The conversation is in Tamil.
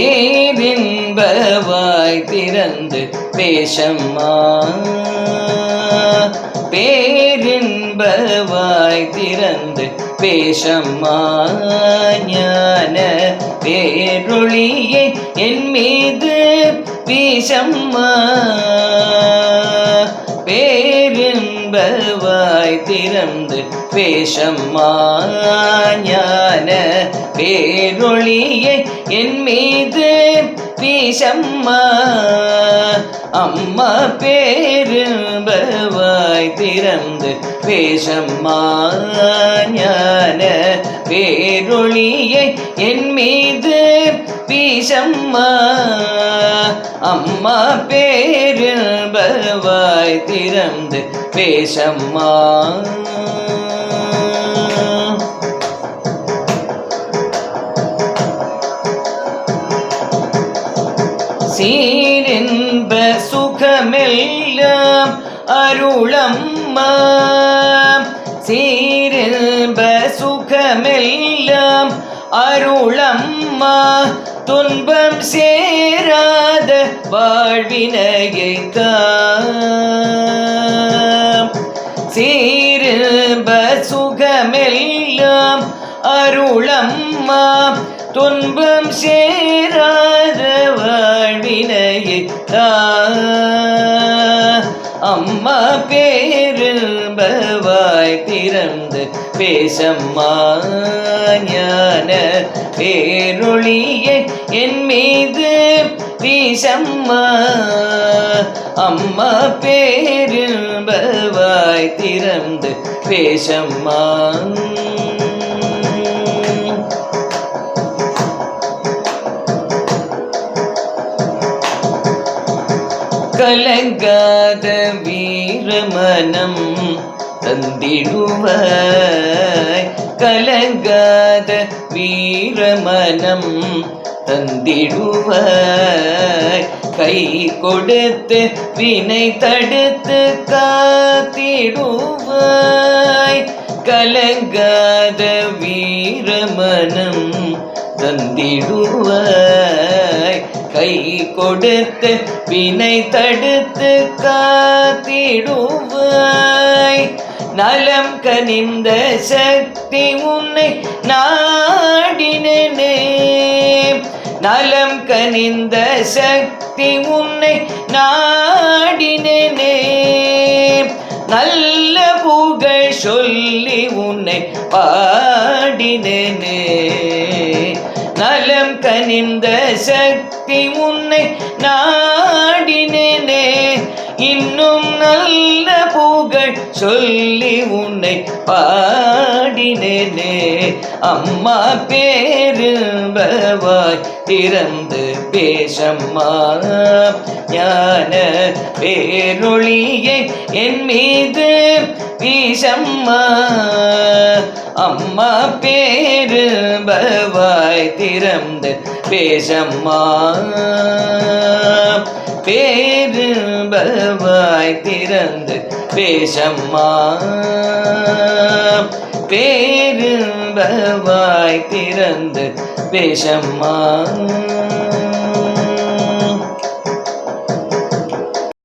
பேரின்பவாய் திறந்து பேசம்மா. பேரின்பவாய் திறந்து பேசம்மா. ஞான பேரொளியை என் மீது பேசம்மா ஞான பேரொளியை என் மீது வீசம்மா. அம்மா பேருபவாய் திறந்து பேசம்மா ஞான பேரொளியை என் மீது வீசம்மா அம்மா பேருபவாய் திறந்து பேசம்மா சீரின்ப சுகமெல்லாம் அருளம்மா சீரின்ப சுகமெல்லாம் அருளம்மா துன்பம் சேராத வாழ்வினையை சீரின்ப சுகமெல்லாம் அருளம்மா. துன்பம் சேராத வாழ்வினையை அம்மா பேருபவாய் திறந்து பேசம்மா. ஞான பேரொளியை என் மீது வீசம்மா அம்மா பேருபவாய் திறந்து பேசம்மா கலங்காத வீரமனம் தந்திடுவாய். கலங்காத வீரமனம் தந்திடுவாய். கை கொடுத்து வினை தடுத்து காத்திடுவாய். கலங்காத வீரமனம் தந்திடுவாய். கை கொடுத்து வினை தடுத்து காத்திடுவாய். நலம் கனிந்த சக்தி உன்னை நாடினே நலம் கனிந்த சக்தி உன்னை நாடினே நல்ல புகழ் சொல்லி உன்னை பாடினேனே. நலம் கனிந்த சக்தி உன்னை நாடினேனே. இன்னும் நல்ல புகழ் சொல்லி உன்னை பாடினேனே. அம்மா பேருபவாய் திறந்து பேசம்மா. ஞான பேரொழியை என் மீது வீசம்மா. அம்மா பேருபவாய் திறந்து பேசம்மா. பேரு பேருபவாய் திறந்து பேசம்மா பேரும்பவாய் திறந்து பேசம்மா